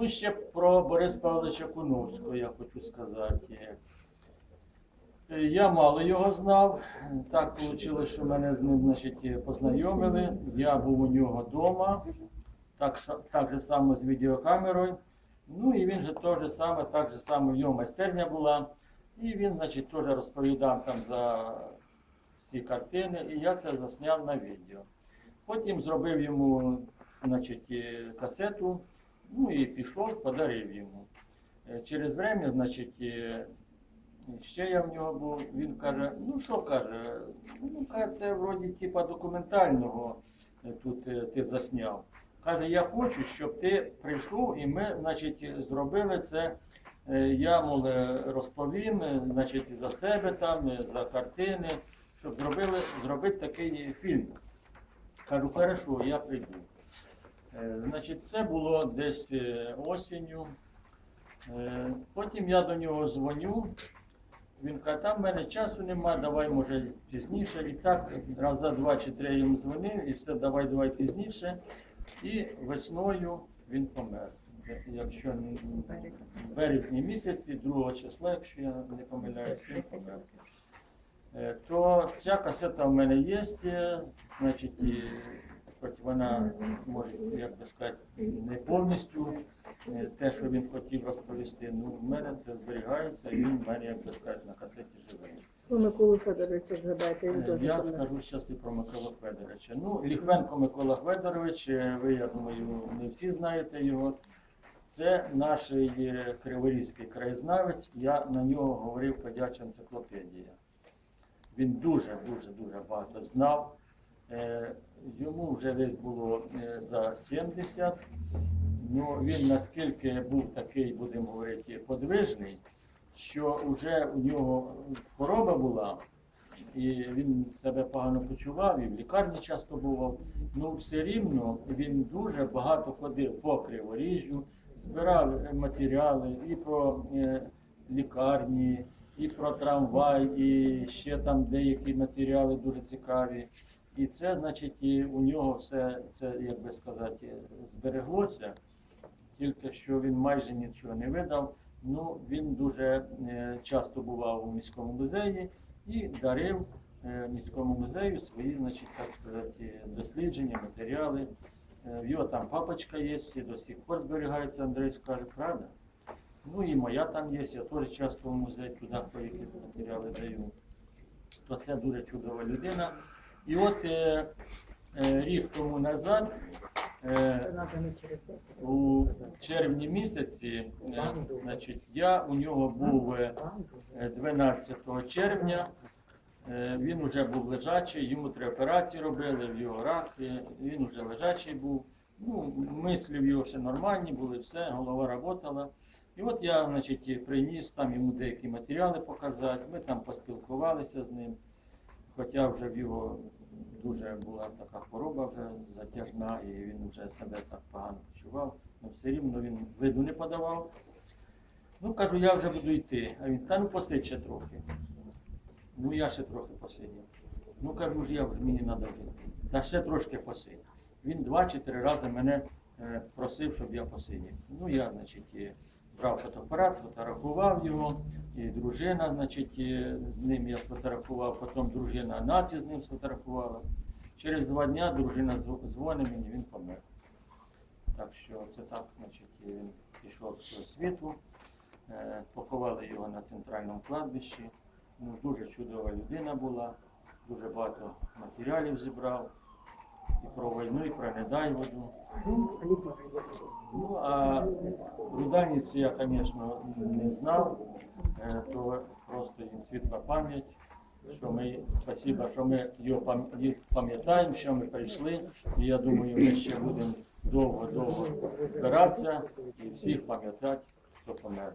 Ну, ще про Бориса Павловича Куновського я хочу сказати. Е, Я мало його знав. Так вийшло, що мене з ним значить, познайомили. Я був у нього вдома, так, так же само з відеокамерою. Ну і він же теж саме, так же само в нього майстерня була. І він, значить, теж розповідав там за всі картини, і я це засняв на відео. Потім зробив йому значить, касету, ну і пішов, подарив йому. Е, Через время, значить, е, ще я в нього був, він каже, ну що каже, ну каже, це вроді типа документального е, тут ти засняв. Каже, я хочу, щоб ти прийшов і ми, значить, зробили це. Я, мол, розповім, значить, за себе там, за картини, щоб зробили, зробити такий фільм. Кажу, хорошо, я прийду. Е, Значить, це було десь е, осінню. Е, Потім я до нього дзвоню. Він каже, там в мене часу нема, давай може пізніше. І так раз за два чи три я йому дзвонив, і все, давай, давай пізніше. І весною він помер. Якщо в березні місяці, 2 числа, якщо я не помиляюсь, він помер. То ця касета в мене є, значить, хоч вона може, як би сказати, не повністю е, те, що він хотів розповісти. Ну, в мене це зберігається, і він в мене, як би сказати, на касеті живий. Ви Миколу Федоровича згадайте, він Е, теж Я скажу зараз і про Микола Федоровича. Ну, Ліхвенко Микола Федорович, е, ви, я думаю, не всі знаєте його. Це наш криворізький краєзнавець. Я на нього говорив ходяча енциклопедія. Він дуже, дуже, дуже багато знав. Е, Йому вже десь було е, за 70. Ну, він наскільки був такий, будемо говорити, подвижний, що вже у нього хвороба була, і він себе погано почував, і в лікарні часто бував. Ну, все рівно він дуже багато ходив по Криворіжжю, збирав матеріали і про е, лікарні, і про трамвай, і ще там деякі матеріали дуже цікаві. І це, значить, і у нього все це, як би сказати, збереглося, тільки що він майже нічого не видав. Ну, він дуже е, часто бував у міському музеї і дарив е, міському музею свої, значить, так сказати, дослідження, матеріали. Е, В його там папочка є, і до сих пор зберігається, Андрей скаже, правда? Ну і моя там є, я теж часто в музей туди які матеріали даю. То це дуже чудова людина. І от е, е, рік тому назад, е, у червні місяці, е, значить, я у нього був е, е, 12 червня. Е, Він вже був лежачий, йому три операції робили, в його рак, е, він вже лежачий був. Ну, мислі його ще нормальні були, все, голова працювала. І от я, значить, приніс там йому деякі матеріали показати. Ми там поспілкувалися з ним. Хоча вже в його дуже була така хвороба вже затяжна, і він вже себе так погано почував. Ну все рівно він виду не подавав. Ну, кажу, я вже буду йти. А він, та ну посидь ще трохи. Ну я ще трохи посидів. Ну кажу ж, я вже мені треба вже йти. Та ще трошки посидь. Він два чи три рази мене е, просив, щоб я посидів. Ну я, значить, брав фотоапарат, сфотографував його, і дружина, значить, з ним я сфотографував, потім дружина наці з ним сфотографувала. Через два дня дружина дзвонить мені, він помер. Так що це так, значить, він пішов з цього світу. Е, Поховали його на центральному кладбищі. Ну, дуже чудова людина була, дуже багато матеріалів зібрав. І про війну, і про недайводу. Ну, а Руданівці я, звісно, не знав, Е, то просто їм світла пам'ять, що ми, спасибо, що ми його їх пам'ятаємо, що ми прийшли, і я думаю, ми ще будемо довго-довго збиратися і всіх пам'ятати, хто помер.